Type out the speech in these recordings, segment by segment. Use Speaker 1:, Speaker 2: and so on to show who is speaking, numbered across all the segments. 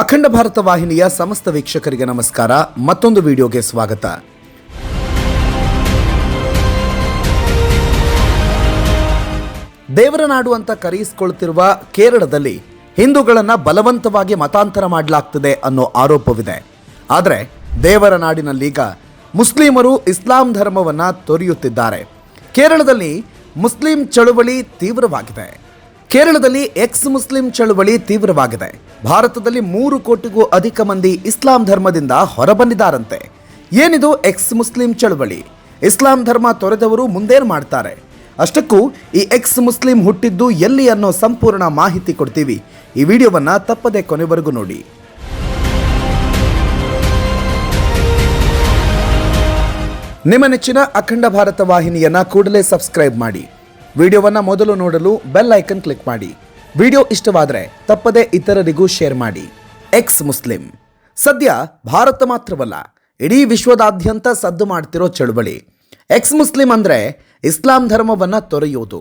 Speaker 1: ಅಖಂಡ ಭಾರತ ವಾಹಿನಿಯ ಸಮಸ್ತ ವೀಕ್ಷಕರಿಗೆ ನಮಸ್ಕಾರ. ಮತ್ತೊಂದು ವಿಡಿಯೋಗೆ ಸ್ವಾಗತ. ದೇವರ ನಾಡು ಅಂತ ಕರೆಯಿಸಿಕೊಳ್ಳುತ್ತಿರುವ ಕೇರಳದಲ್ಲಿ ಹಿಂದೂಗಳನ್ನು ಬಲವಂತವಾಗಿ ಮತಾಂತರ ಮಾಡಲಾಗ್ತದೆ ಅನ್ನೋ ಆರೋಪವಿದೆ. ಆದರೆ ದೇವರ ನಾಡಿನಲ್ಲೀಗ ಮುಸ್ಲಿಮರು ಇಸ್ಲಾಂ ಧರ್ಮವನ್ನ ತೊರೆಯುತ್ತಿದ್ದಾರೆ. ಕೇರಳದಲ್ಲಿ ಮುಸ್ಲಿಂ ಚಳುವಳಿ ತೀವ್ರವಾಗಿದೆ. ಕೇರಳದಲ್ಲಿ ಎಕ್ಸ್ ಮುಸ್ಲಿಂ ಚಳುವಳಿ ತೀವ್ರವಾಗಿದೆ. ಭಾರತದಲ್ಲಿ ಮೂರು ಕೋಟಿಗೂ ಅಧಿಕ ಮಂದಿ ಇಸ್ಲಾಂ ಧರ್ಮದಿಂದ ಹೊರಬಂದಿದ್ದಾರಂತೆ. ಏನಿದು ಎಕ್ಸ್ ಮುಸ್ಲಿಂ ಚಳುವಳಿ? ಇಸ್ಲಾಂ ಧರ್ಮ ತೊರೆದವರು ಮುಂದೇನು ಮಾಡ್ತಾರೆ? ಅಷ್ಟಕ್ಕೂ, ಈ ಎಕ್ಸ್ ಮುಸ್ಲಿಂ ಹುಟ್ಟಿದ್ದು ಎಲ್ಲಿ ಅನ್ನೋ ಸಂಪೂರ್ಣ ಮಾಹಿತಿ ಕೊಡ್ತೀವಿ. ಈ ವಿಡಿಯೋವನ್ನು ತಪ್ಪದೆ ಕೊನೆವರೆಗೂ ನೋಡಿ. ನಿಮ್ಮ ನೆಚ್ಚಿನ ಅಖಂಡ ಭಾರತ ವಾಹಿನಿಯನ್ನ ಕೂಡಲೇ ಸಬ್ಸ್ಕ್ರೈಬ್ ಮಾಡಿ. ವಿಡಿಯೋವನ್ನ ಮೊದಲು ನೋಡಲು ಬೆಲ್ ಐಕನ್ ಕ್ಲಿಕ್ ಮಾಡಿ. ವಿಡಿಯೋ ಇಷ್ಟವಾದರೆ ತಪ್ಪದೇ ಇತರರಿಗೂ ಶೇರ್ ಮಾಡಿ. Ex Muslim. ಸದ್ಯ ಭಾರತ ಮಾತ್ರವಲ್ಲ, ಇಡೀ ವಿಶ್ವದಾದ್ಯಂತ ಸದ್ದು ಮಾಡ್ತಿರೋ ಚಳುವಳಿ. ಎಕ್ಸ್ ಮುಸ್ಲಿಂ ಅಂದರೆ ಇಸ್ಲಾಂ ಧರ್ಮವನ್ನು ತೊರೆಯುವುದು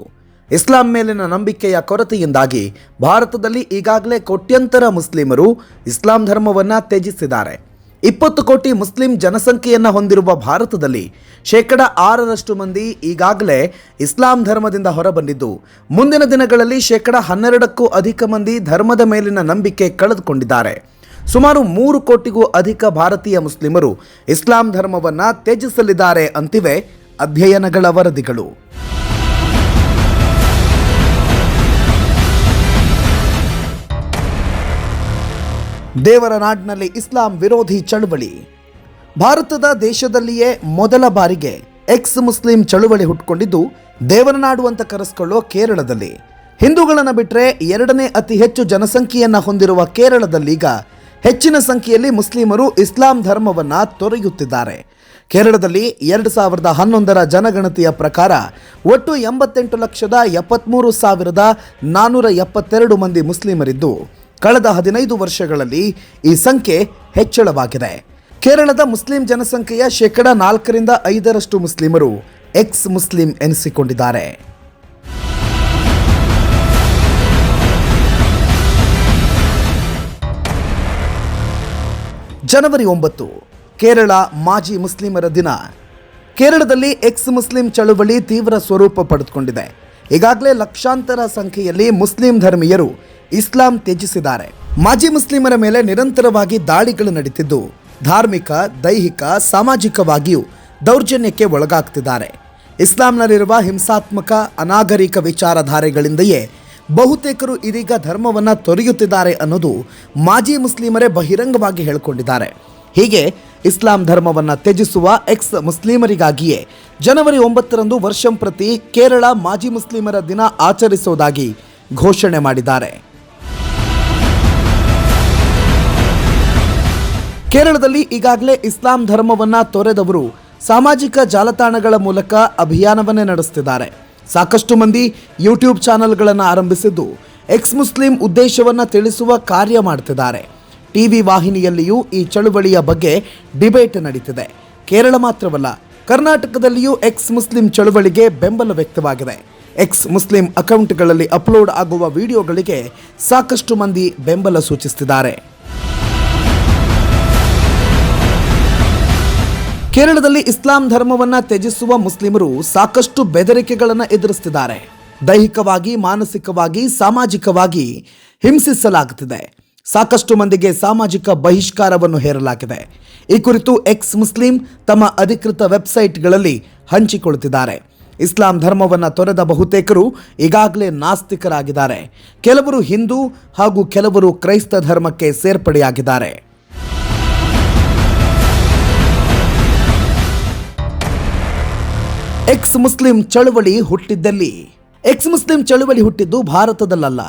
Speaker 1: ಇಸ್ಲಾಂ ಮೇಲಿನ ನಂಬಿಕೆಯ ಕೊರತೆಯಿಂದಾಗಿ ಭಾರತದಲ್ಲಿ ಈಗಾಗಲೇ ಕೋಟ್ಯಂತರ ಮುಸ್ಲಿಮರು ಇಸ್ಲಾಂ ಧರ್ಮವನ್ನು ತ್ಯಜಿಸಿದ್ದಾರೆ. ಇಪ್ಪತ್ತು ಕೋಟಿ ಮುಸ್ಲಿಂ ಜನಸಂಖ್ಯೆಯನ್ನು ಹೊಂದಿರುವ ಭಾರತದಲ್ಲಿ ಶೇಕಡ ಆರರಷ್ಟು ಮಂದಿ ಈಗಾಗಲೇ ಇಸ್ಲಾಂ ಧರ್ಮದಿಂದ ಹೊರಬಂದಿದ್ದು, ಮುಂದಿನ ದಿನಗಳಲ್ಲಿ ಶೇಕಡ ಹನ್ನೆರಡಕ್ಕೂ ಅಧಿಕ ಮಂದಿ ಧರ್ಮದ ಮೇಲಿನ ನಂಬಿಕೆ ಕಳೆದುಕೊಂಡಿದ್ದಾರೆ. ಸುಮಾರು ಮೂರು ಕೋಟಿಗೂ ಅಧಿಕ ಭಾರತೀಯ ಮುಸ್ಲಿಮರು ಇಸ್ಲಾಂ ಧರ್ಮವನ್ನು ತ್ಯಜಿಸಲಿದ್ದಾರೆ ಅಂತಿವೆ ಅಧ್ಯಯನಗಳ ವರದಿಗಳು. ದೇವರ ನಾಡಿನಲ್ಲಿ ಇಸ್ಲಾಂ ವಿರೋಧಿ ಚಳುವಳಿ. ಭಾರತದ ದೇಶದಲ್ಲಿಯೇ ಮೊದಲ ಬಾರಿಗೆ ಎಕ್ಸ್ ಮುಸ್ಲಿಂ ಚಳುವಳಿ ಹುಟ್ಕೊಂಡಿದ್ದು ದೇವರ ನಾಡು ಅಂತ ಕರೆಸ್ಕೊಳ್ಳೋ ಕೇರಳದಲ್ಲಿ. ಹಿಂದೂಗಳನ್ನು ಬಿಟ್ಟರೆ ಎರಡನೇ ಅತಿ ಹೆಚ್ಚು ಜನಸಂಖ್ಯೆಯನ್ನ ಹೊಂದಿರುವ ಕೇರಳದಲ್ಲೀಗ ಹೆಚ್ಚಿನ ಸಂಖ್ಯೆಯಲ್ಲಿ ಮುಸ್ಲಿಮರು ಇಸ್ಲಾಂ ಧರ್ಮವನ್ನ ತೊರೆಯುತ್ತಿದ್ದಾರೆ. ಕೇರಳದಲ್ಲಿ ಎರಡು ಸಾವಿರದ ಹನ್ನೊಂದರ ಜನಗಣತಿಯ ಪ್ರಕಾರ ಒಟ್ಟು ಎಂಬತ್ತೆಂಟು ಲಕ್ಷದ ಎಪ್ಪತ್ತ್ಮೂರು ಸಾವಿರದ ನಾನ್ನೂರ ಎಪ್ಪತ್ತೆರಡು ಮಂದಿ ಮುಸ್ಲಿಮರಿದ್ದು. ಕಳೆದ ಹದಿನೈದು ವರ್ಷಗಳಲ್ಲಿ ಈ ಸಂಖ್ಯೆ ಹೆಚ್ಚಳವಾಗಿದೆ. ಕೇರಳದ ಮುಸ್ಲಿಂ ಜನಸಂಖ್ಯೆಯ ಶೇಕಡಾ ನಾಲ್ಕರಿಂದ ಐದರಷ್ಟು ಮುಸ್ಲಿಮರು ಎಕ್ಸ್ ಮುಸ್ಲಿಂ ಎನಿಸಿಕೊಂಡಿದ್ದಾರೆ. ಜನವರಿ ಒಂಬತ್ತು, ಕೇರಳ ಮಾಜಿ ಮುಸ್ಲಿಮರ ದಿನ. ಕೇರಳದಲ್ಲಿ ಎಕ್ಸ್ ಮುಸ್ಲಿಂ ಚಳುವಳಿ ತೀವ್ರ ಸ್ವರೂಪ ಪಡೆದುಕೊಂಡಿದೆ. ಈಗಾಗಲೇ ಲಕ್ಷಾಂತರ ಸಂಖ್ಯೆಯಲ್ಲಿ ಮುಸ್ಲಿಂ ಧರ್ಮೀಯರು ಇಸ್ಲಾಂ ತ್ಯಜಿಸಿದ್ದಾರೆ. ಮಾಜಿ ಮುಸ್ಲಿಮರ ಮೇಲೆ ನಿರಂತರವಾಗಿ ದಾಳಿಗಳು ನಡೀತಿದ್ದು. ಧಾರ್ಮಿಕ, ದೈಹಿಕ, ಸಾಮಾಜಿಕವಾಗಿಯೂ ದೌರ್ಜನ್ಯಕ್ಕೆ ಒಳಗಾಗ್ತಿದ್ದಾರೆ. ಇಸ್ಲಾಂನಲ್ಲಿರುವ ಹಿಂಸಾತ್ಮಕ, ಅನಾಗರಿಕ ವಿಚಾರಧಾರೆಗಳಿಂದಯೇ ಬಹುತೇಕರು ಇದೀಗ ಧರ್ಮವನ್ನು ತೊರೆಯುತ್ತಿದ್ದಾರೆ ಅನ್ನೋದು ಮಾಜಿ ಮುಸ್ಲಿಮರೇ ಬಹಿರಂಗವಾಗಿ ಹೇಳಿಕೊಂಡಿದ್ದಾರೆ. ಹೀಗೆ ಇಸ್ಲಾಂ ಧರ್ಮವನ್ನು ತ್ಯಜಿಸುವ ಎಕ್ಸ್ ಮುಸ್ಲಿಮರಿಗಾಗಿಯೇ ಜನವರಿ ಒಂಬತ್ತರಂದು ವರ್ಷಂಪ್ರತಿ ಕೇರಳ ಮಾಜಿ ಮುಸ್ಲಿಮರ ದಿನ ಆಚರಿಸುವುದಾಗಿ ಘೋಷಣೆ ಮಾಡಿದ್ದಾರೆ. ಕೇರಳದಲ್ಲಿ ಈಗಾಗಲೇ ಇಸ್ಲಾಂ ಧರ್ಮವನ್ನ ತೊರೆದವರು ಸಾಮಾಜಿಕ ಜಾಲತಾಣಗಳ ಮೂಲಕ ಅಭಿಯಾನವನ್ನೇ ನಡೆಸುತ್ತಿದ್ದಾರೆ ಸಾಕಷ್ಟು ಮಂದಿ ಯೂಟ್ಯೂಬ್ ಚಾನೆಲ್ಗಳನ್ನು ಆರಂಭಿಸಿದ್ದು ಎಕ್ಸ್ ಮುಸ್ಲಿಂ ಉದ್ದೇಶವನ್ನ ತಿಳಿಸುವ ಕಾರ್ಯ ಮಾಡ್ತಿದ್ದಾರೆ. ಟಿವಿ ವಾಹಿನಿಯಲ್ಲಿಯೂ ಈ ಚಳುವಳಿಯ ಬಗ್ಗೆ ಡಿಬೇಟ್ ನಡೀತಿದೆ. ಕೇರಳ ಮಾತ್ರವಲ್ಲ, ಕರ್ನಾಟಕದಲ್ಲಿಯೂ ಎಕ್ಸ್ ಮುಸ್ಲಿಂ ಚಳುವಳಿಗೆ ಬೆಂಬಲ ವ್ಯಕ್ತವಾಗಿದೆ. ಎಕ್ಸ್ ಮುಸ್ಲಿಂ ಅಕೌಂಟ್ಗಳಲ್ಲಿ ಅಪ್ಲೋಡ್ ಆಗುವ ವಿಡಿಯೋಗಳಿಗೆ ಸಾಕಷ್ಟು ಮಂದಿ ಬೆಂಬಲ ಸೂಚಿಸುತ್ತಿದ್ದಾರೆ ಕೇರಳದಲ್ಲಿ ಇಸ್ಲಾಂ ಧರ್ಮವನ್ನ ತ್ಯಜಿಸುವ ಮುಸ್ಲಿಮರು ಸಾಕಷ್ಟು ಬೆದರಿಕೆಗಳನ್ನು ಎದುರಿಸ್ತಿದ್ದಾರೆ. ದೈಹಿಕವಾಗಿ, ಮಾನಸಿಕವಾಗಿ, ಸಾಮಾಜಿಕವಾಗಿ ಹಿಂಸಿಸಲಾಗುತ್ತಿದೆ ಸಾಕಷ್ಟು ಮಂದಿಗೆ ಸಾಮಾಜಿಕ ಬಹಿಷ್ಕಾರವನ್ನು ಹೇರಲಾಗಿದೆ. ಈ ಕುರಿತು ಎಕ್ಸ್ ಮುಸ್ಲಿಂ ತಮ್ಮ ಅಧಿಕೃತ ವೆಬ್ಸೈಟ್ಗಳಲ್ಲಿ ಹಂಚಿಕೊಳ್ಳುತ್ತಿದ್ದಾರೆ. ಇಸ್ಲಾಂ ಧರ್ಮವನ್ನು ತೊರೆದ ಬಹುತೇಕರು ಈಗಾಗಲೇ ನಾಸ್ತಿಕರಾಗಿದ್ದಾರೆ. ಕೆಲವರು ಹಿಂದೂ ಹಾಗೂ ಕೆಲವರು ಕ್ರೈಸ್ತ ಧರ್ಮಕ್ಕೆ ಸೇರ್ಪಡೆಯಾಗಿದ್ದಾರೆ. ಎಕ್ಸ್ ಮುಸ್ಲಿಂ ಚಳುವಳಿ ಹುಟ್ಟಿದ್ದಲ್ಲಿ. ಎಕ್ಸ್ ಮುಸ್ಲಿಂ ಚಳುವಳಿ ಹುಟ್ಟಿದ್ದು ಭಾರತದಲ್ಲಲ್ಲ,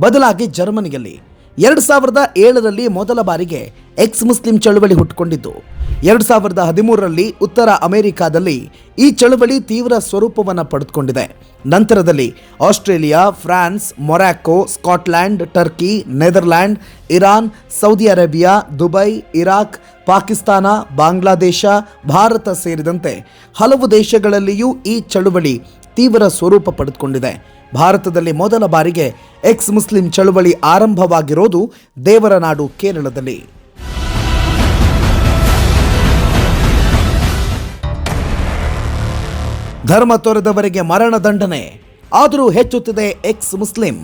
Speaker 1: ಬದಲಾಗಿ ಜರ್ಮನಿಯಲ್ಲಿ. ಎರಡು ಸಾವಿರದ ಏಳರಲ್ಲಿ ಮೊದಲ ಬಾರಿಗೆ ಎಕ್ಸ್ ಮುಸ್ಲಿಂ ಚಳುವಳಿ ಹುಟ್ಟುಕೊಂಡಿದ್ದು ಎರಡು ಸಾವಿರದ ಹದಿಮೂರರಲ್ಲಿ ಉತ್ತರ ಅಮೆರಿಕಾದಲ್ಲಿ ಈ ಚಳವಳಿ ತೀವ್ರ ಸ್ವರೂಪವನ್ನು ಪಡೆದುಕೊಂಡಿದೆ. ನಂತರದಲ್ಲಿ Australia, France Morocco Scotland, Turkey, Netherland, Iran, Saudi Arabia, Dubai, Iraq, Pakistan, Bangladesh, Bharat ಸೇರಿದಂತೆ ಹಲವು ದೇಶಗಳಲ್ಲಿಯೂ ಈ ಚಳುವಳಿ ತೀವ್ರ ಸ್ವರೂಪ ಪಡೆದುಕೊಂಡಿದೆ. ಭಾರತದಲ್ಲಿ ಮೊದಲ ಬಾರಿಗೆ ಎಕ್ಸ್ ಮುಸ್ಲಿಂ ಚಳುವಳಿ ಆರಂಭವಾಗಿರೋದು ದೇವರ ನಾಡು ಕೇರಳದಲ್ಲಿ. ಧರ್ಮ ತೊರೆದವರಿಗೆ ಮರಣದಂಡನೆ ಆದರೂ ಹೆಚ್ಚುತ್ತಿದೆ ಎಕ್ಸ್ ಮುಸ್ಲಿಂ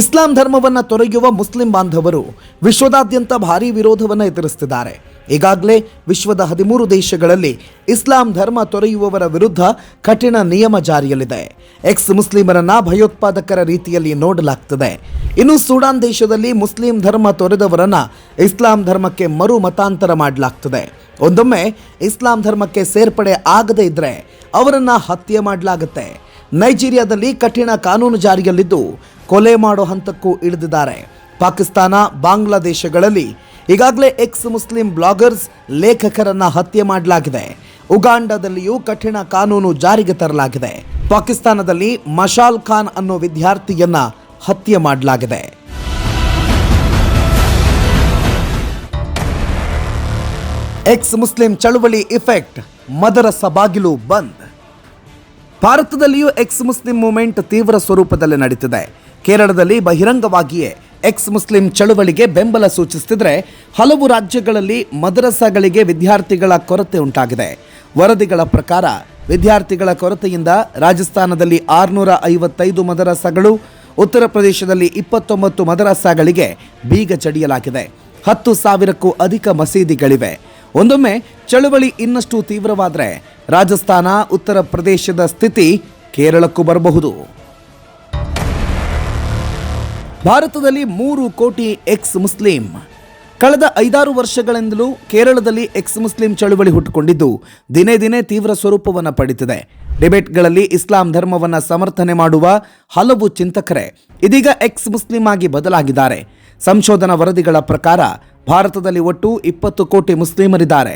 Speaker 1: ಇಸ್ಲಾಂ ಧರ್ಮವನ್ನು ತೊರೆಯುವ ಮುಸ್ಲಿಂ ಬಾಂಧವರು ವಿಶ್ವದಾದ್ಯಂತ ಭಾರೀ ವಿರೋಧವನ್ನು ಎದುರಿಸುತ್ತಿದ್ದಾರೆ ಈಗಾಗಲೇ ವಿಶ್ವದ ಹದಿಮೂರು ದೇಶಗಳಲ್ಲಿ ಇಸ್ಲಾಂ ಧರ್ಮ ತೊರೆಯುವವರ ವಿರುದ್ಧ ಕಠಿಣ ನಿಯಮ ಜಾರಿಯಲ್ಲಿದೆ. ಎಕ್ಸ್ ಮುಸ್ಲಿಮರನ್ನ ಭಯೋತ್ಪಾದಕರ ರೀತಿಯಲ್ಲಿ ನೋಡಲಾಗ್ತದೆ. ಇನ್ನು ಸೂಡಾನ್ ದೇಶದಲ್ಲಿ ಮುಸ್ಲಿಂ ಧರ್ಮ ತೊರೆದವರನ್ನ ಇಸ್ಲಾಂ ಧರ್ಮಕ್ಕೆ ಮರು ಮತಾಂತರ ಮಾಡಲಾಗ್ತದೆ. ಒಂದೊಮ್ಮೆ ಇಸ್ಲಾಂ ಧರ್ಮಕ್ಕೆ ಸೇರ್ಪಡೆ ಆಗದೇ ಇದ್ರೆ ಅವರನ್ನ ಹತ್ಯೆ ಮಾಡಲಾಗುತ್ತೆ. ನೈಜೀರಿಯಾದಲ್ಲಿ ಕಠಿಣ ಕಾನೂನು ಜಾರಿಯಲ್ಲಿದ್ದು ಕೊಲೆ ಮಾಡೋ ಹಂತಕ್ಕೂ ಇಳಿದಿದ್ದಾರೆ. ಪಾಕಿಸ್ತಾನ, ಬಾಂಗ್ಲಾದೇಶಗಳಲ್ಲಿ ಈಗಾಗಲೇ ಎಕ್ಸ್ ಮುಸ್ಲಿಂ ಬ್ಲಾಗರ್ಸ್ ಲೇಖಕರನ್ನ ಹತ್ಯೆ ಮಾಡಲಾಗಿದೆ. ಉಗಾಂಡದಲ್ಲಿಯೂ ಕಠಿಣ ಕಾನೂನು ಜಾರಿಗೆ ತರಲಾಗಿದೆ. ಪಾಕಿಸ್ತಾನದಲ್ಲಿ ಮಶಾಲ್ ಖಾನ್ ಅನ್ನೋ ವಿದ್ಯಾರ್ಥಿಯನ್ನ ಹತ್ಯೆ ಮಾಡಲಾಗಿದೆ. ಎಕ್ಸ್ ಮುಸ್ಲಿಂ ಚಳುವಳಿ ಇಫೆಕ್ಟ್ ಮದರಸ ಬಾಗಿಲು ಬಂದ್. ಭಾರತದಲ್ಲಿಯೂ ಎಕ್ಸ್ ಮುಸ್ಲಿಂ ಮೂವ್ಮೆಂಟ್ ತೀವ್ರ ಸ್ವರೂಪದಲ್ಲಿ ನಡೀತಿದೆ. ಕೇರಳದಲ್ಲಿ ಬಹಿರಂಗವಾಗಿಯೇ ಎಕ್ಸ್ ಮುಸ್ಲಿಂ ಚಳುವಳಿಗೆ ಬೆಂಬಲ ಸೂಚಿಸುತ್ತಿದ್ದರೆ ಹಲವು ರಾಜ್ಯಗಳಲ್ಲಿ ಮದರಸಗಳಿಗೆ ವಿದ್ಯಾರ್ಥಿಗಳ ಕೊರತೆ ಉಂಟಾಗಿದೆ. ವರದಿಗಳ ಪ್ರಕಾರ ವಿದ್ಯಾರ್ಥಿಗಳ ಕೊರತೆಯಿಂದ ರಾಜಸ್ಥಾನದಲ್ಲಿ ಆರುನೂರ ಐವತ್ತೈದು ಮದರಸಗಳು, ಉತ್ತರ ಪ್ರದೇಶದಲ್ಲಿ ಇಪ್ಪತ್ತೊಂಬತ್ತು ಮದರಸಗಳಿಗೆ ಬೀಗ ಜಡಿಯಲಾಗಿದೆ. ಹತ್ತು ಸಾವಿರಕ್ಕೂ ಅಧಿಕ ಮಸೀದಿಗಳಿವೆ. ಒಂದೊಮ್ಮೆ ಚಳುವಳಿ ಇನ್ನಷ್ಟು ತೀವ್ರವಾದರೆ ರಾಜಸ್ಥಾನ, ಉತ್ತರ ಪ್ರದೇಶದ ಸ್ಥಿತಿ ಕೇರಳಕ್ಕೂ ಬರಬಹುದು. ಭಾರತದಲ್ಲಿ ಮೂರು ಕೋಟಿ ಎಕ್ಸ್ ಮುಸ್ಲಿಂ. ಕಳೆದ ಐದಾರು ವರ್ಷಗಳಿಂದಲೂ ಕೇರಳದಲ್ಲಿ ಎಕ್ಸ್ ಮುಸ್ಲಿಂ ಚಳುವಳಿ ಹುಟ್ಟುಕೊಂಡಿದ್ದು, ದಿನೇ ದಿನೇ ತೀವ್ರ ಸ್ವರೂಪವನ್ನು ಪಡೆಯುತ್ತಿದೆ ಡಿಬೇಟ್ಗಳಲ್ಲಿ ಇಸ್ಲಾಂ ಧರ್ಮವನ್ನು ಸಮರ್ಥನೆ ಮಾಡುವ ಹಲವು ಚಿಂತಕರೇ ಇದೀಗ ಎಕ್ಸ್ ಮುಸ್ಲಿಂ ಆಗಿ ಬದಲಾಗಿದ್ದಾರೆ. ಸಂಶೋಧನಾ ವರದಿಗಳ ಪ್ರಕಾರ ಭಾರತದಲ್ಲಿ ಒಟ್ಟು ಇಪ್ಪತ್ತು ಕೋಟಿ ಮುಸ್ಲಿಮರಿದ್ದಾರೆ.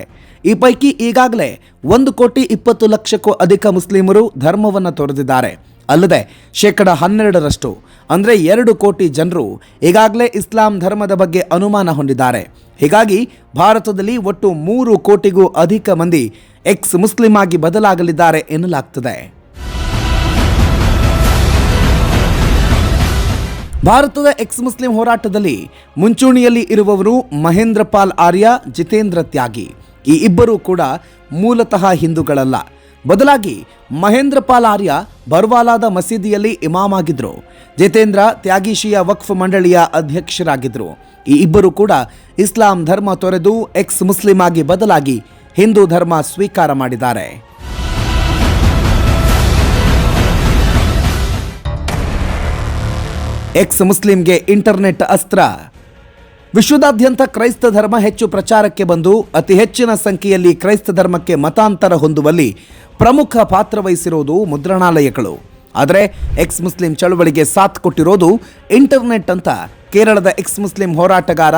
Speaker 1: ಈ ಪೈಕಿ ಈಗಾಗಲೇ ಒಂದು ಕೋಟಿ ಇಪ್ಪತ್ತು ಲಕ್ಷಕ್ಕೂ ಅಧಿಕ ಮುಸ್ಲಿಮರು ಧರ್ಮವನ್ನು ತೊರೆದಿದ್ದಾರೆ. ಅಲ್ಲದೆ ಶೇಕಡ ಹನ್ನೆರಡರಷ್ಟು, ಅಂದರೆ ಎರಡು ಕೋಟಿ ಜನರು ಈಗಾಗಲೇ ಇಸ್ಲಾಂ ಧರ್ಮದ ಬಗ್ಗೆ ಅನುಮಾನ ಹೊಂದಿದ್ದಾರೆ. ಹೀಗಾಗಿ ಭಾರತದಲ್ಲಿ ಒಟ್ಟು ಮೂರು ಕೋಟಿಗೂ ಅಧಿಕ ಮಂದಿ ಎಕ್ಸ್ ಮುಸ್ಲಿಮ್ ಆಗಿ ಬದಲಾಗಲಿದ್ದಾರೆ ಎನ್ನಲಾಗ್ತದೆ. ಭಾರತದ ಎಕ್ಸ್ ಮುಸ್ಲಿಂ ಹೋರಾಟದಲ್ಲಿ ಮುಂಚೂಣಿಯಲ್ಲಿ ಇರುವವರು ಮಹೇಂದ್ರ ಪಾಲ್ ಆರ್ಯ, ಜಿತೇಂದ್ರ ತ್ಯಾಗಿ. ಈ ಇಬ್ಬರೂ ಕೂಡ ಮೂಲತಃ ಹಿಂದೂಗಳಲ್ಲ. ಬದಲಾಗಿ ಮಹೇಂದ್ರ ಪಾಲ್ ಆರ್ಯ ಬರ್ವಾಲಾದ ಮಸೀದಿಯಲ್ಲಿ ಇಮಾಮ್ ಆಗಿದ್ರು. ಜಿತೇಂದ್ರ ತ್ಯಾಗಿಶಿಯ ವಕ್ಫ್ ಮಂಡಳಿಯ ಅಧ್ಯಕ್ಷರಾಗಿದ್ದರು ಈ ಇಬ್ಬರು ಕೂಡ ಇಸ್ಲಾಂ ಧರ್ಮ ತೊರೆದು ಎಕ್ಸ್ ಮುಸ್ಲಿಂ ಆಗಿ ಬದಲಾಗಿ ಹಿಂದೂ ಧರ್ಮ ಸ್ವೀಕಾರ ಮಾಡಿದ್ದಾರೆ. ಎಕ್ಸ್ ಮುಸ್ಲಿಂಗೆ ಇಂಟರ್ನೆಟ್ ಅಸ್ತ್ರ. ವಿಶ್ವದಾದ್ಯಂತ ಕ್ರೈಸ್ತ ಧರ್ಮ ಹೆಚ್ಚು ಪ್ರಚಾರಕ್ಕೆ ಬಂದು ಅತಿ ಹೆಚ್ಚಿನ ಸಂಖ್ಯೆಯಲ್ಲಿ ಕ್ರೈಸ್ತ ಧರ್ಮಕ್ಕೆ ಮತಾಂತರ ಹೊಂದುವಲ್ಲಿ ಪ್ರಮುಖ ಪಾತ್ರ ವಹಿಸಿರುವುದು ಮುದ್ರಣಾಲಯಗಳು. ಆದರೆ ಎಕ್ಸ್ ಮುಸ್ಲಿಂ ಚಳವಳಿಗೆ ಸಾಥ್ ಕೊಟ್ಟಿರೋದು ಇಂಟರ್ನೆಟ್ ಅಂತ ಕೇರಳದ ಎಕ್ಸ್ ಮುಸ್ಲಿಂ ಹೋರಾಟಗಾರ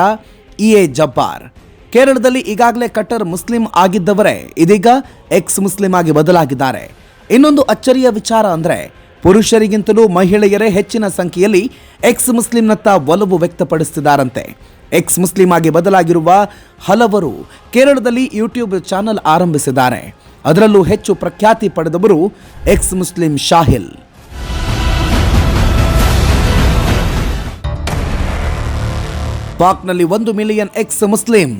Speaker 1: ಇ ಎ ಜಬ್ಬಾರ್. ಕೇರಳದಲ್ಲಿ ಈಗಾಗಲೇ ಕಟ್ಟರ್ ಮುಸ್ಲಿಂ ಆಗಿದ್ದವರೇ ಇದೀಗ ಎಕ್ಸ್ ಮುಸ್ಲಿಂ ಆಗಿ ಬದಲಾಗಿದ್ದಾರೆ. ಇನ್ನೊಂದು ಅಚ್ಚರಿಯ ವಿಚಾರ ಅಂದರೆ ಪುರುಷರಿಗಿಂತಲೂ ಮಹಿಳೆಯರೇ ಹೆಚ್ಚಿನ ಸಂಖ್ಯೆಯಲ್ಲಿ ಎಕ್ಸ್ ಮುಸ್ಲಿಂನತ್ತ ಒಲವು ವ್ಯಕ್ತಪಡಿಸುತ್ತಿದ್ದಾರಂತೆ ಎಕ್ಸ್ ಮುಸ್ಲಿಂ ಆಗಿ ಬದಲಾಗಿರುವ ಹಲವರು ಕೇರಳದಲ್ಲಿ ಯೂಟ್ಯೂಬ್ ಚಾನೆಲ್ ಆರಂಭಿಸಿದ್ದಾರೆ. ಅದರಲ್ಲೂ ಹೆಚ್ಚು ಪ್ರಖ್ಯಾತಿ ಪಡೆದವರು ಎಕ್ಸ್ ಮುಸ್ಲಿಂ ಶಾಹಿಲ್. ಪಾಕ್ನಲ್ಲಿ ಒಂದು ಮಿಲಿಯನ್ ಎಕ್ಸ್ ಮುಸ್ಲಿಂ.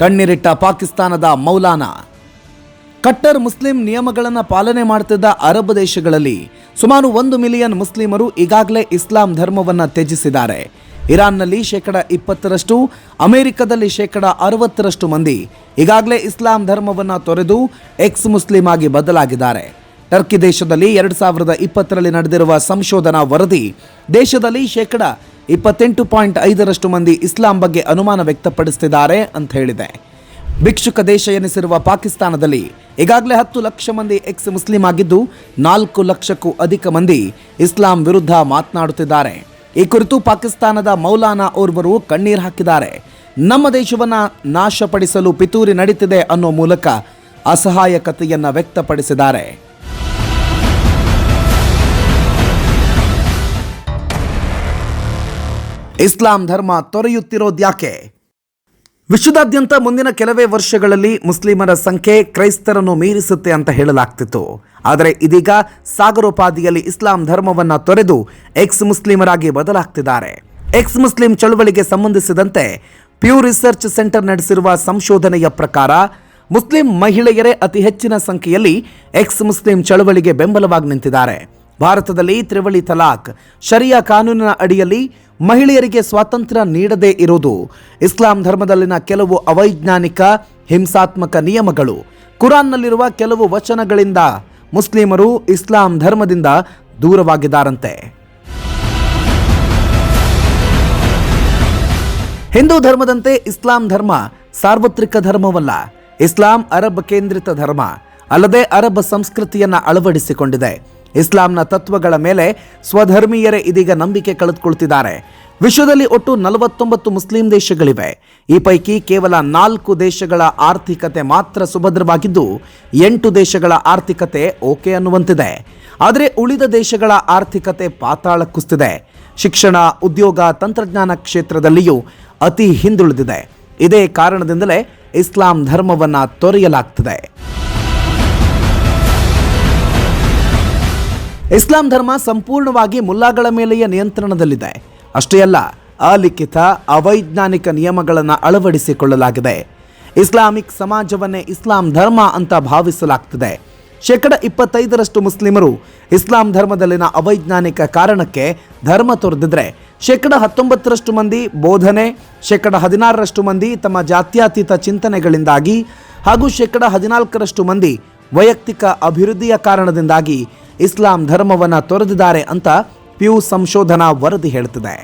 Speaker 1: ಕಣ್ಣಿರಿಟ್ಟ ಪಾಕಿಸ್ತಾನದ ಮೌಲಾನಾ. ಕಟ್ಟರ್ ಮುಸ್ಲಿಂ ನಿಯಮಗಳನ್ನು ಪಾಲನೆ ಮಾಡುತ್ತಿದ್ದ ಅರಬ್ ದೇಶಗಳಲ್ಲಿ ಸುಮಾರು ಒಂದು ಮಿಲಿಯನ್ ಮುಸ್ಲಿಮರು ಈಗಾಗಲೇ ಇಸ್ಲಾಂ ಧರ್ಮವನ್ನು ತ್ಯಜಿಸಿದ್ದಾರೆ. ಇರಾನ್ನಲ್ಲಿ ಶೇಕಡ ಇಪ್ಪತ್ತರಷ್ಟು, ಅಮೆರಿಕದಲ್ಲಿ ಶೇಕಡ ಅರವತ್ತರಷ್ಟು ಮಂದಿ ಈಗಾಗಲೇ ಇಸ್ಲಾಂ ಧರ್ಮವನ್ನು ತೊರೆದು ಎಕ್ಸ್ ಮುಸ್ಲಿಂ ಆಗಿ ಬದಲಾಗಿದ್ದಾರೆ. ಟರ್ಕಿ ದೇಶದಲ್ಲಿ ಎರಡು ಸಾವಿರದ ಇಪ್ಪತ್ತರಲ್ಲಿ ನಡೆದಿರುವ ಸಂಶೋಧನಾ ವರದಿ ದೇಶದಲ್ಲಿ ಶೇಕಡ ಇಪ್ಪತ್ತೆಂಟು ಪಾಯಿಂಟ್ ಐದರಷ್ಟು ಮಂದಿ ಇಸ್ಲಾಂ ಬಗ್ಗೆ ಅನುಮಾನ ವ್ಯಕ್ತಪಡಿಸುತ್ತಿದ್ದಾರೆ ಅಂತ ಹೇಳಿದೆ. ಭಿಕ್ಷುಕ ದೇಶ ಎನಿಸಿರುವ ಪಾಕಿಸ್ತಾನದಲ್ಲಿ ಈಗಾಗಲೇ ಹತ್ತು ಲಕ್ಷ ಮಂದಿ ಎಕ್ಸ್ ಮುಸ್ಲಿಂ ಆಗಿದ್ದು ನಾಲ್ಕು ಲಕ್ಷಕ್ಕೂ ಅಧಿಕ ಮಂದಿ ಇಸ್ಲಾಂ ವಿರುದ್ಧ ಮಾತನಾಡುತ್ತಿದ್ದಾರೆ. ಈ ಕುರಿತು ಪಾಕಿಸ್ತಾನದ ಮೌಲಾನಾ ಓರ್ವರು ಕಣ್ಣೀರು ಹಾಕಿದ್ದಾರೆ. ನಮ್ಮ ದೇಶವನ್ನ ನಾಶಪಡಿಸಲು ಪಿತೂರಿ ನಡೀತಿದೆ ಅನ್ನೋ ಮೂಲಕ ಅಸಹಾಯಕತೆಯನ್ನು ವ್ಯಕ್ತಪಡಿಸಿದ್ದಾರೆ. ಇಸ್ಲಾಂ ಧರ್ಮ ತೊರೆಯುತ್ತಿರೋದ್ಯಾಕೆ? ವಿಶ್ವದಾದ್ಯಂತ ಮುಂದಿನ ಕೆಲವೇ ವರ್ಷಗಳಲ್ಲಿ ಮುಸ್ಲಿಮರ ಸಂಖ್ಯೆ ಕ್ರೈಸ್ತರನ್ನು ಮೀರಿಸುತ್ತೆ ಅಂತ ಹೇಳಲಾಗ್ತಿತ್ತು. ಆದರೆ ಇದೀಗ ಸಾಗರೋಪಾದಿಯಲ್ಲಿ ಇಸ್ಲಾಂ ಧರ್ಮವನ್ನು ತೊರೆದು ಎಕ್ಸ್ ಮುಸ್ಲಿಮರಾಗಿ ಬದಲಾಗ್ತಿದ್ದಾರೆ. ಎಕ್ಸ್ ಮುಸ್ಲಿಂ ಚಳುವಳಿಗೆ ಸಂಬಂಧಿಸಿದಂತೆ ಪ್ಯೂ ರಿಸರ್ಚ್ ಸೆಂಟರ್ ನಡೆಸಿರುವ ಸಂಶೋಧನೆಯ ಪ್ರಕಾರ ಮುಸ್ಲಿಂ ಮಹಿಳೆಯರೇ ಅತಿ ಹೆಚ್ಚಿನ ಸಂಖ್ಯೆಯಲ್ಲಿ ಎಕ್ಸ್ ಮುಸ್ಲಿಂ ಚಳುವಳಿಗೆ ಬೆಂಬಲವಾಗಿ ನಿಂತಿದ್ದಾರೆ. ಭಾರತದಲ್ಲಿ ತ್ರಿವಳಿ ತಲಾಕ್ ಶರಿಯಾ ಕಾನೂನಿನ ಅಡಿಯಲ್ಲಿ ಮಹಿಳೆಯರಿಗೆ ಸ್ವಾತಂತ್ರ್ಯ ನೀಡದೇ ಇರುವುದು. ಇಸ್ಲಾಂ ಧರ್ಮದಲ್ಲಿನ ಕೆಲವು ಅವೈಜ್ಞಾನಿಕ, ಹಿಂಸಾತ್ಮಕ ನಿಯಮಗಳು. ಕುರಾನ್ನಲ್ಲಿರುವ ಕೆಲವು ವಚನಗಳಿಂದ ಮುಸ್ಲಿಮರು ಇಸ್ಲಾಂ ಧರ್ಮದಿಂದ ದೂರವಾಗಿದ್ದಾರಂತೆ. ಹಿಂದೂ ಧರ್ಮದಂತೆ ಇಸ್ಲಾಂ ಧರ್ಮ ಸಾರ್ವತ್ರಿಕ ಧರ್ಮವಲ್ಲ. ಇಸ್ಲಾಂ ಅರಬ್ ಕೇಂದ್ರಿತ ಧರ್ಮ. ಅಲ್ಲದೆ ಅರಬ್ ಸಂಸ್ಕೃತಿಯನ್ನ ಅಳವಡಿಸಿಕೊಂಡಿದೆ. ಇಸ್ಲಾಂನ ತತ್ವಗಳ ಮೇಲೆ ಸ್ವಧರ್ಮೀಯರೇ ಇದೀಗ ನಂಬಿಕೆ ಕಳೆದುಕೊಳ್ತಿದ್ದಾರೆ. ವಿಶ್ವದಲ್ಲಿ ಒಟ್ಟು ನಲವತ್ತೊಂಬತ್ತು ಮುಸ್ಲಿಂ ದೇಶಗಳಿವೆ. ಈ ಪೈಕಿ ಕೇವಲ ನಾಲ್ಕು ದೇಶಗಳ ಆರ್ಥಿಕತೆ ಮಾತ್ರ ಸುಭದ್ರವಾಗಿದ್ದು, ಎಂಟು ದೇಶಗಳ ಆರ್ಥಿಕತೆ ಓಕೆ ಅನ್ನುವಂತಿದೆ. ಆದರೆ ಉಳಿದ ದೇಶಗಳ ಆರ್ಥಿಕತೆ ಪಾತಾಳ ಕುಸ್ತಿದೆ ಶಿಕ್ಷಣ, ಉದ್ಯೋಗ, ತಂತ್ರಜ್ಞಾನ ಕ್ಷೇತ್ರದಲ್ಲಿಯೂ ಅತಿ ಹಿಂದುಳಿದಿದೆ. ಇದೇ ಕಾರಣದಿಂದಲೇ ಇಸ್ಲಾಂ ಧರ್ಮವನ್ನು ತೊರೆಯಲಾಗ್ತಿದೆ. ಇಸ್ಲಾಂ ಧರ್ಮ ಸಂಪೂರ್ಣವಾಗಿ ಮುಲ್ಲಾಗಳ ಮೇಲೆಯೇ ನಿಯಂತ್ರಣದಲ್ಲಿದೆ. ಅಷ್ಟೇ ಅಲ್ಲ, ಅಲಿಖಿತ, ಅವೈಜ್ಞಾನಿಕ ನಿಯಮಗಳನ್ನು ಅಳವಡಿಸಿಕೊಳ್ಳಲಾಗಿದೆ. ಇಸ್ಲಾಮಿಕ್ ಸಮಾಜವನ್ನೇ ಇಸ್ಲಾಂ ಧರ್ಮ ಅಂತ ಭಾವಿಸಲಾಗ್ತದೆ. ಶೇಕಡ ಇಪ್ಪತ್ತೈದರಷ್ಟು ಮುಸ್ಲಿಮರು ಇಸ್ಲಾಂ ಧರ್ಮದಲ್ಲಿನ ಅವೈಜ್ಞಾನಿಕ ಕಾರಣಕ್ಕೆ ಧರ್ಮ ತೊರೆದಿದ್ರೆ, ಶೇಕಡ ಹತ್ತೊಂಬತ್ತರಷ್ಟು ಮಂದಿ ಬೋಧನೆ, ಶೇಕಡ ಹದಿನಾರರಷ್ಟು ಮಂದಿ ತಮ್ಮ ಜಾತ್ಯಾತೀತ ಚಿಂತನೆಗಳಿಂದಾಗಿ ಹಾಗೂ ಶೇಕಡ ಹದಿನಾಲ್ಕರಷ್ಟು ಮಂದಿ ವೈಯಕ್ತಿಕ ಅಭಿವೃದ್ಧಿಯ ಕಾರಣದಿಂದಾಗಿ ಇಸ್ಲಾಂ ಧರ್ಮವನ್ನು ತೊರೆದಿದ್ದಾರೆ ಅಂತ ಪ್ಯೂ ಸಂಶೋಧನಾ ವರದಿ ಹೇಳ್ತಿದೆ.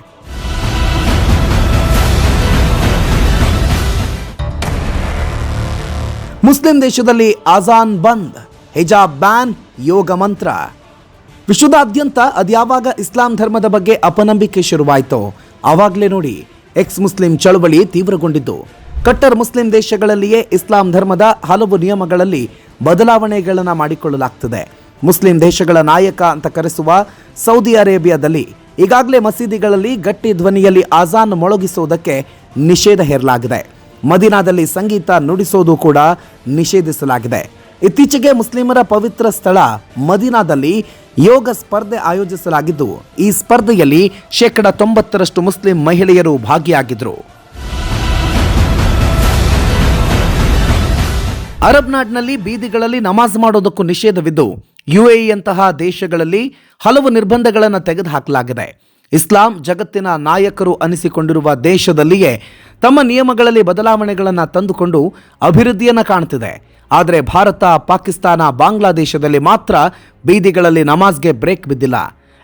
Speaker 1: ಮುಸ್ಲಿಂ ದೇಶದಲ್ಲಿ ಅಜಾನ್ ಬಂದ್, ಹಿಜಾಬ್ ಬ್ಯಾನ್, ಯೋಗ ಮಂತ್ರ. ವಿಶ್ವದಾದ್ಯಂತ ಅದ್ಯಾವಾಗ ಇಸ್ಲಾಂ ಧರ್ಮದ ಬಗ್ಗೆ ಅಪನಂಬಿಕೆ ಶುರುವಾಯಿತೋ, ಆವಾಗಲೇ ನೋಡಿ, ಎಕ್ಸ್ ಮುಸ್ಲಿಂ ಚಳವಳಿ ತೀವ್ರಗೊಂಡಿದ್ದು. ಕಟ್ಟರ್ ಮುಸ್ಲಿಂ ದೇಶಗಳಲ್ಲಿಯೇ ಇಸ್ಲಾಂ ಧರ್ಮದ ಹಲವು ನಿಯಮಗಳಲ್ಲಿ ಬದಲಾವಣೆಗಳನ್ನು ಮಾಡಿಕೊಳ್ಳಲಾಗ್ತದೆ. ಮುಸ್ಲಿಂ ದೇಶಗಳ ನಾಯಕ ಅಂತ ಕರೆಸುವ ಸೌದಿ ಅರೇಬಿಯಾದಲ್ಲಿ ಈಗಾಗಲೇ ಮಸೀದಿಗಳಲ್ಲಿ ಗಟ್ಟಿ ಧ್ವನಿಯಲ್ಲಿ ಆಜಾನ್ ಮೊಳಗಿಸುವುದಕ್ಕೆ ನಿಷೇಧ ಹೇರಲಾಗಿದೆ. ಮದೀನಾದಲ್ಲಿ ಸಂಗೀತ ನುಡಿಸೋದು ಕೂಡ ನಿಷೇಧಿಸಲಾಗಿದೆ. ಇತ್ತೀಚೆಗೆ ಮುಸ್ಲಿಮರ ಪವಿತ್ರ ಸ್ಥಳ ಮದೀನಾದಲ್ಲಿ ಯೋಗ ಸ್ಪರ್ಧೆ ಆಯೋಜಿಸಲಾಗಿದ್ದು, ಈ ಸ್ಪರ್ಧೆಯಲ್ಲಿ ಶೇಕಡ ತೊಂಬತ್ತರಷ್ಟು ಮುಸ್ಲಿಂ ಮಹಿಳೆಯರು ಭಾಗಿಯಾಗಿದ್ದರು ಅರಬ್ ನಾಡಿನಲ್ಲಿ ಬೀದಿಗಳಲ್ಲಿ ನಮಾಜ್ ಮಾಡೋದಕ್ಕೂ ನಿಷೇಧವಿದ್ದು ಯುಎಇಯಂತಹ ದೇಶಗಳಲ್ಲಿ ಹಲವು ನಿರ್ಬಂಧಗಳನ್ನು ತೆಗೆದುಹಾಕಲಾಗಿದೆ. ಇಸ್ಲಾಂ ಜಗತ್ತಿನ ನಾಯಕರು ಅನಿಸಿಕೊಂಡಿರುವ ದೇಶದಲ್ಲಿಯೇ ತಮ್ಮ ನಿಯಮಗಳಲ್ಲಿ ಬದಲಾವಣೆಗಳನ್ನು ತಂದುಕೊಂಡು ಅಭಿವೃದ್ಧಿಯನ್ನು ಕಾಣ್ತಿದೆ. ಆದರೆ ಭಾರತ, ಪಾಕಿಸ್ತಾನ, ಬಾಂಗ್ಲಾದೇಶದಲ್ಲಿ ಮಾತ್ರ ಬೀದಿಗಳಲ್ಲಿ ನಮಾಜ್ಗೆ ಬ್ರೇಕ್ ಬಿದ್ದಿಲ್ಲ.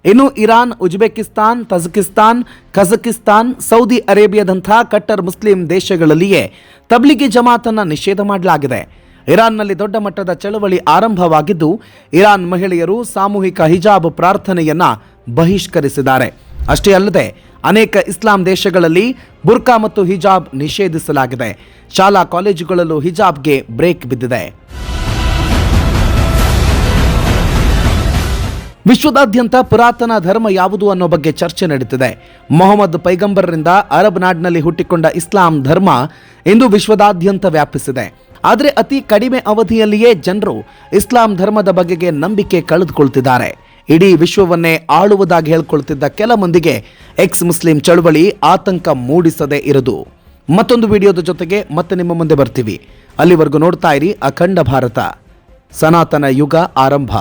Speaker 1: ಇನ್ನು Iran, Uzbekistan, Tajikistan, Kazakhstan, Saudi ಅರೇಬಿಯಾದಂಥ ಕಟ್ಟರ್ ಮುಸ್ಲಿಂ ದೇಶಗಳಲ್ಲಿಯೇ ತಬ್ಲಿಗಿ ಜಮಾತನ್ನು ನಿಷೇಧ ಮಾಡಲಾಗಿದೆ. ಇರಾನ್ನಲ್ಲಿ ದೊಡ್ಡ ಮಟ್ಟದ ಚಳವಳಿ ಆರಂಭವಾಗಿದ್ದು, ಇರಾನ್ ಮಹಿಳೆಯರು ಸಾಮೂಹಿಕ ಹಿಜಾಬ್ ಪ್ರಾರ್ಥನೆಯನ್ನ ಬಹಿಷ್ಕರಿಸಿದ್ದಾರೆ. ಅಷ್ಟೇ ಅಲ್ಲದೆ, ಅನೇಕ ಇಸ್ಲಾಂ ದೇಶಗಳಲ್ಲಿ ಬುರ್ಕಾ ಮತ್ತು ಹಿಜಾಬ್ ನಿಷೇಧಿಸಲಾಗಿದೆ. ಶಾಲಾ ಕಾಲೇಜುಗಳಲ್ಲೂ ಹಿಜಾಬ್ಗೆ ಬ್ರೇಕ್ ಬಿದ್ದಿದೆ. ವಿಶ್ವದಾದ್ಯಂತ ಪುರಾತನ ಧರ್ಮ ಯಾವುದು ಅನ್ನೋ ಬಗ್ಗೆ ಚರ್ಚೆ ನಡೀತಿದೆ. ಮೊಹಮ್ಮದ್ ಪೈಗಂಬರರಿಂದ ಅರಬ್ ನಾಡಿನಲ್ಲಿ ಹುಟ್ಟಿಕೊಂಡ ಇಸ್ಲಾಂ ಧರ್ಮ ಇಂದು ವಿಶ್ವದಾದ್ಯಂತ ವ್ಯಾಪಿಸಿದೆ. ಆದರೆ ಅತಿ ಕಡಿಮೆ ಅವಧಿಯಲ್ಲಿಯೇ ಜನರು ಇಸ್ಲಾಂ ಧರ್ಮದ ಬಗೆಗೆ ನಂಬಿಕೆ ಕಳೆದುಕೊಳ್ತಿದ್ದಾರೆ. ಇಡೀ ವಿಶ್ವವನ್ನೇ ಆಳುವುದಾಗಿ ಹೇಳ್ಕೊಳ್ತಿದ್ದ ಕೆಲ ಮಂದಿಗೆ ಎಕ್ಸ್ ಮುಸ್ಲಿಂ ಚಳುವಳಿ ಆತಂಕ ಮೂಡಿಸದೇ ಇರದು ಮತ್ತೊಂದು ವಿಡಿಯೋದ ಜೊತೆಗೆ ಮತ್ತೆ ನಿಮ್ಮ ಮುಂದೆ ಬರ್ತೀವಿ. ಅಲ್ಲಿವರೆಗೂ ನೋಡ್ತಾ ಇರಿ ಅಖಂಡ ಭಾರತ. ಸನಾತನ ಯುಗ ಆರಂಭ.